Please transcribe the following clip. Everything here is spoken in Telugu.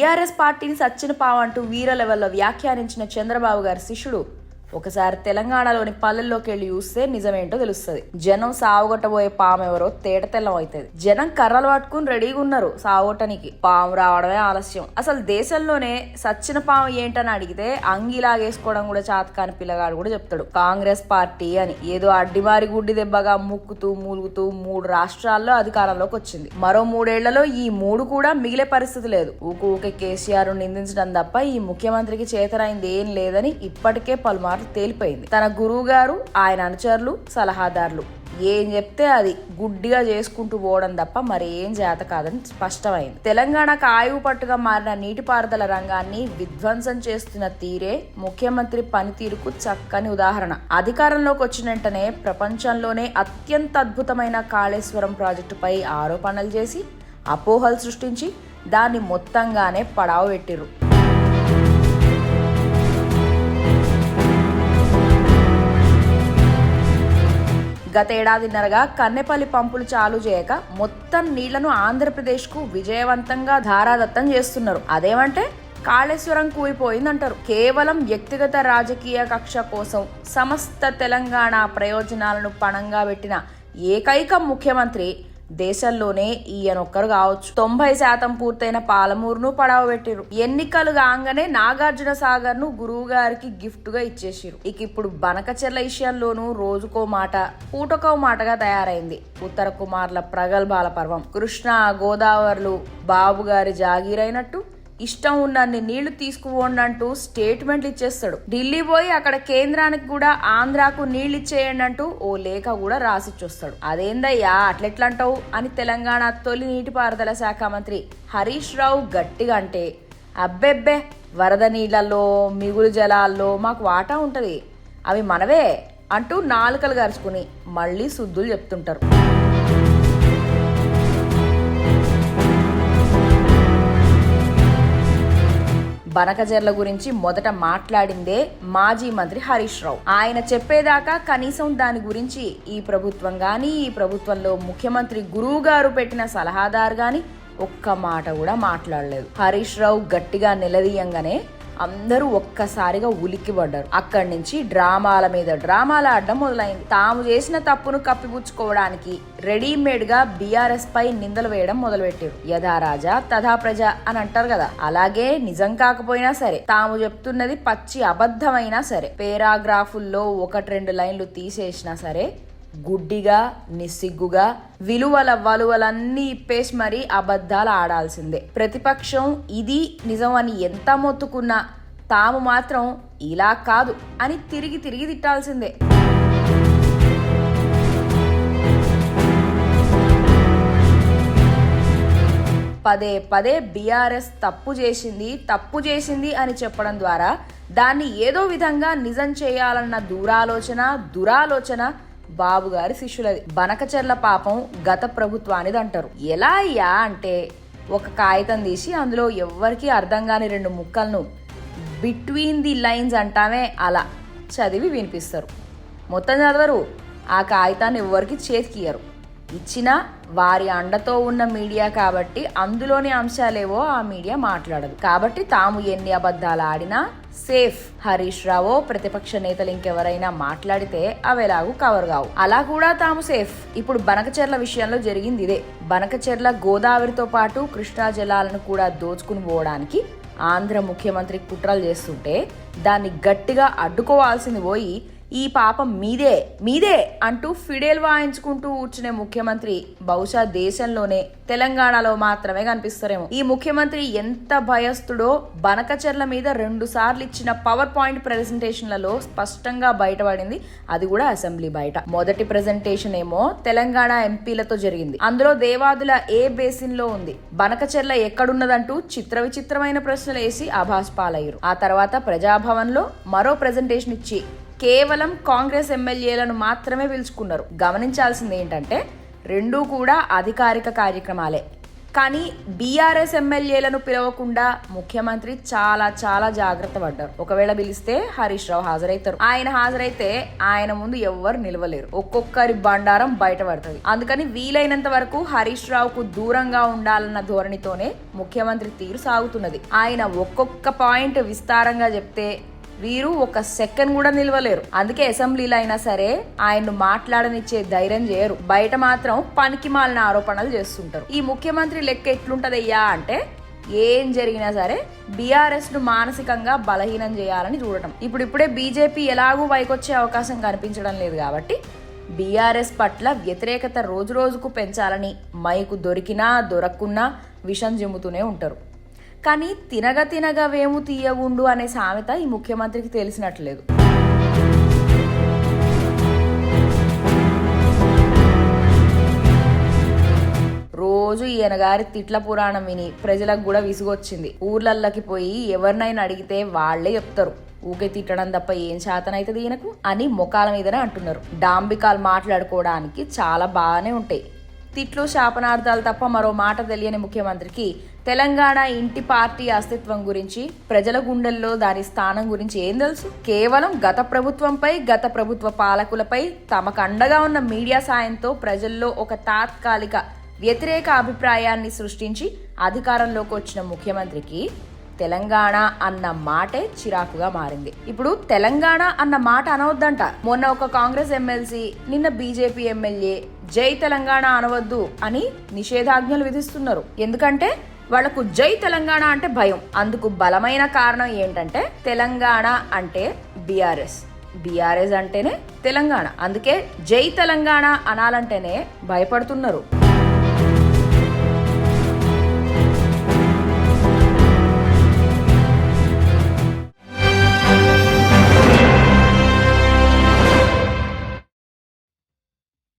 బీఆర్ఎస్ పార్టీని సచ్చిన పావంటూ వీర లెవెల్లో వ్యాఖ్యానించిన చంద్రబాబు గారి శిష్యుడు ఒకసారి తెలంగాణలోని పల్లెల్లోకి వెళ్ళి చూస్తే నిజమేంటో తెలుస్తుంది. జనం సావుగొట్టబోయే పాము ఎవరో తేట తెల్లం అవుతుంది. జనం కర్రలు పట్టుకుని రెడీగా ఉన్నారు సావుగొట్టనికి పాము రావడమే ఆలస్యం. అసలు దేశంలోనే సచ్చిన పాము ఏంటని అడిగితే అంగిలాగేసుకోవడం కూడా చాతకాని పిల్లగాడు కూడా చెప్తాడు. కాంగ్రెస్ పార్టీ అని. ఏదో అడ్డిమారి గుడ్డి దెబ్బగా ముక్కుతూ మూలుగుతూ మూడు రాష్ట్రాల్లో అధికారంలోకి వచ్చింది. మరో మూడేళ్ళలో ఈ మూడు కూడా మిగిలే పరిస్థితి లేదు. ఊకు ఊకే కేసీఆర్ నిందించడం తప్ప ఈ ముఖ్యమంత్రికి చేతనైంది ఏం లేదని ఇప్పటికే పలుమార్లు తేలిపోయింది. తన గురువు గారు ఆయన అనుచరులు సలహాదారులు. ఏం చెప్తే అది గుడ్డిగా చేసుకుంటూ పోవడం తప్ప మరి ఏం చేత కాదని స్పష్టమైంది. తెలంగాణకు ఆయువు పట్టుగా మారిన నీటిపారుదల రంగాన్ని విధ్వంసం చేస్తున్న తీరే ముఖ్యమంత్రి పనితీరుకు చక్కని ఉదాహరణ. అధికారంలోకి వచ్చిన వెంటనే ప్రపంచంలోనే అత్యంత అద్భుతమైన కాళేశ్వరం ప్రాజెక్టుపై ఆరోపణలు చేసి అపోహలు సృష్టించి దాన్ని మొత్తంగానే పడావు గతేడాదిన్నరగా కన్నెపల్లి పంపులు చాలు చేయక మొత్తం నీళ్ళను ఆంధ్రప్రదేశ్కు విజయవంతంగా ధారాదత్తం చేస్తున్నారు. అదేమంటే కాళేశ్వరం కూలిపోయిందంటారు. కేవలం వ్యక్తిగత రాజకీయ కక్ష కోసం సమస్త తెలంగాణ ప్రయోజనాలను పణంగా పెట్టిన ఏకైక ముఖ్యమంత్రి దేశంలోనే ఈయనొక్కరు కావచ్చు. తొంభై శాతం పూర్తయిన పాలమూరును పడవ పెట్టిరు ఎన్నికలు కాగానే నాగార్జున సాగర్ను గురువు గారికి గిఫ్ట్గా ఇచ్చేసిరు ఇక ఇప్పుడు బనకచెర్ల విషయంలోనూ రోజుకో మాట పూటకో మాటగా తయారైంది. ఉత్తర కుమార్ల ప్రగల్భాల పర్వం. కృష్ణా గోదావరిలు బాబు గారి జాగీరైనట్టు ఇష్టం ఉన్నన్ని నీళ్ళు తీసుకుపోండి అంటూ స్టేట్మెంట్లు ఇచ్చేస్తాడు. ఢిల్లీ పోయి అక్కడ కేంద్రానికి కూడా ఆంధ్రాకు నీళ్ళు ఇచ్చేయండి అంటూ ఓ లేఖ కూడా రాసిచ్చొస్తాడు అదేందయ్యా అట్లెట్లంటావు? అని తెలంగాణ తొలి నీటిపారుదల శాఖ మంత్రి హరీష్ రావు గట్టిగా అంటే అబ్బెబ్బే వరద నీళ్ళలో మిగులు జలాల్లో మాకు వాటా ఉంటుంది. అవి మనవే అంటూ నాలుకలు గరుచుకుని మళ్ళీ శుద్ధులు చెప్తుంటారు. బనకజర్ల గురించి మొదట మాట్లాడిందే మాజీ మంత్రి హరీష్ రావు. ఆయన చెప్పేదాకా కనీసం దాని గురించి ఈ ప్రభుత్వం కానీ ఈ ప్రభుత్వంలో ముఖ్యమంత్రి గురువు గారు పెట్టిన సలహాదారు గాని ఒక్క మాట కూడా మాట్లాడలేదు. హరీష్ రావు గట్టిగా నిలదీయంగానే అందరూ ఒక్కసారిగా ఉలిక్కిపడ్డారు అక్కడి నుంచి డ్రామాల మీద డ్రామాల ఆడడం మొదలైంది. తాము చేసిన తప్పును కప్పిపుచ్చుకోవడానికి రెడీమేడ్గా బీఆర్ఎస్ పై నిందలు వేయడం మొదలుపెట్టారు. యథా రాజా తథా ప్రజ అని అంటారు కదా. అలాగే నిజం కాకపోయినా సరే తాము చెప్తున్నది పచ్చి అబద్ధమైనా సరే పేరాగ్రాఫుల్లో ఒకటి రెండు లైన్లు తీసేసినా సరే గుడ్డిగా నిస్సిగ్గుగా విలువల వలువలన్నీ ఇప్పేసి మరీ అబద్ధాలు ఆడాల్సిందే. ప్రతిపక్షం ఇది నిజం అని ఎంత మొత్తుకున్నా తాము మాత్రం ఇలా కాదు అని తిరిగి తిరిగి తిట్టాల్సిందే. పదే పదే బీఆర్ఎస్ తప్పు చేసింది తప్పు చేసింది అని చెప్పడం ద్వారా దాన్ని ఏదో విధంగా నిజం చేయాలన్న దూరాలోచన దురాలోచన బాబు గారి శిష్యులది. బనకచెర్ల పాపం గత ప్రభుత్వానిది అంటారు. ఎలా అయ్యా అంటే ఒక కాగితం తీసి అందులో ఎవ్వరికీ అర్థం కాని రెండు ముక్కలను బిట్వీన్ ది లైన్స్ అంటామే అలా చదివి వినిపిస్తారు. మొత్తం చదవరు. ఆ కాగితాన్ని ఎవ్వరికి చేతికియ్యరు ఇచ్చినా వారి అండతో ఉన్న మీడియా కాబట్టి అందులోని అంశాలేవో ఆ మీడియా మాట్లాడదు. కాబట్టి తాము ఎన్ని అబద్ధాలు ఆడినా సేఫ్ హరీష్ రావో ప్రతిపక్ష నేతలు ఇంకెవరైనా మాట్లాడితే అవి ఎలాగూ కవర్ కావు. అలా కూడా తాము సేఫ్. ఇప్పుడు బనకచెర్ల విషయంలో జరిగింది ఇదే. బనకచెర్ల గోదావరితో పాటు కృష్ణా జలాలను కూడా దోచుకుని పోవడానికి ఆంధ్ర ముఖ్యమంత్రి కుట్రలు చేస్తుంటే దాన్ని గట్టిగా అడ్డుకోవాల్సింది పోయి ఈ పాపం మీదే మీదే అంటూ ఫిడేల్ వాయించుకుంటూ కూర్చునే ముఖ్యమంత్రి బహుశా దేశంలోనే తెలంగాణలో మాత్రమే కనిపిస్తారేమో. ఈ ముఖ్యమంత్రి ఎంత భయస్థుడో బనకచర్ల మీద రెండు సార్లు ఇచ్చిన పవర్ పాయింట్ ప్రెజెంటేషన్లలో స్పష్టంగా బయటపడింది. అది కూడా అసెంబ్లీ బయట. మొదటి ప్రెజెంటేషన్ ఏమో తెలంగాణ ఎంపీలతో జరిగింది. అందులో దేవాదుల ఏ బేసిన్లో ఉంది? బనకచెర్ల ఎక్కడున్నదంటూ చిత్ర విచిత్రమైన ప్రశ్నలు వేసి ఆభాస్ పాలయ్యారు. ఆ తర్వాత ప్రజాభవన్లో మరో ప్రెజెంటేషన్ ఇచ్చి కేవలం కాంగ్రెస్ ఎమ్మెల్యేలను మాత్రమే పిలుచుకున్నారు. గమనించాల్సింది ఏంటంటే రెండూ కూడా అధికారిక కార్యక్రమాలే. కానీ బీఆర్ఎస్ ఎమ్మెల్యేలను పిలవకుండా ముఖ్యమంత్రి చాలా చాలా జాగ్రత్త పడ్డారు. ఒకవేళ పిలిస్తే హరీష్ రావు హాజరవుతారు ఆయన హాజరైతే ఆయన ముందు ఎవ్వరు నిలవలేరు. ఒక్కొక్కరి బండారం బయటపడుతుంది. అందుకని వీలైనంత వరకు హరీష్ రావుకు దూరంగా ఉండాలన్న ధోరణితోనే ముఖ్యమంత్రి తీరు సాగుతున్నది. ఆయన ఒక్కొక్క పాయింట్ విస్తారంగా చెప్తే వీరు ఒక సెకండ్ కూడా నిలవలేరు. అందుకే అసెంబ్లీలో అయినా సరే ఆయన్ను మాట్లాడనిచ్చే ధైర్యం చేయరు. బయట మాత్రం పనికి మాలిన ఆరోపణలు చేస్తుంటారు. ఈ ముఖ్యమంత్రి లెక్క ఎట్లుంటదయ్యా అంటే ఏం జరిగినా సరే బీఆర్ఎస్ను మానసికంగా బలహీనం చేయాలని చూడటం. ఇప్పుడు ఇప్పుడే బీజేపీ ఎలాగూ పైకొచ్చే అవకాశం కనిపించడం లేదు కాబట్టి బీఆర్ఎస్ పట్ల వ్యతిరేకత రోజు రోజుకు పెంచాలని మైకు దొరికినా దొరక్కున్నా విషం జిమ్ముతూనే ఉంటారు. కానీ తినగ తినగా వేము తీయగుండు అనే సామెత ఈ ముఖ్యమంత్రికి తెలిసినట్లేదు. రోజు ఈయన గారి తిట్ల పురాణం విని ప్రజలకు కూడా విసుగొచ్చింది. ఊర్లల్లకి పోయి ఎవరినైనా అడిగితే వాళ్ళే చెప్తారు. ఊకే తిట్టడం తప్ప ఏం శాతనైతుంది ఈయనకు అని ముఖాల మీదనే అంటున్నారు. డాంబికాలు మాట్లాడుకోవడానికి చాలా బాగానే ఉంటాయి. తిట్లు శాపనార్థాలు తప్ప మరో మాట తెలియని ముఖ్యమంత్రికి తెలంగాణ ఇంటి పార్టీ అస్తిత్వం గురించి ప్రజల గుండెల్లో దాని స్థానం గురించి ఏం తెలుసు? కేవలం గత ప్రభుత్వంపై గత ప్రభుత్వ పాలకులపై తమకు అండగా ఉన్న మీడియా సాయంతో ప్రజల్లో ఒక తాత్కాలిక వ్యతిరేక అభిప్రాయాన్ని సృష్టించి అధికారంలోకి వచ్చిన ముఖ్యమంత్రికి తెలంగాణ అన్న మాటే చిరాకుగా మారింది. ఇప్పుడు తెలంగాణ అన్న మాట అనవద్దంట. మొన్న ఒక కాంగ్రెస్ ఎమ్మెల్సీ నిన్న బీజేపీ ఎమ్మెల్యే జై తెలంగాణ అనవద్దు అని నిషేధాజ్ఞలు విధిస్తున్నారు. ఎందుకంటే వాళ్ళకు జై తెలంగాణ అంటే భయం. అందుకు బలమైన కారణం ఏంటంటే తెలంగాణ అంటే బీఆర్ఎస్. బీఆర్ఎస్ అంటేనే తెలంగాణ. అందుకే జై తెలంగాణ అనాలంటేనే భయపడుతున్నారు.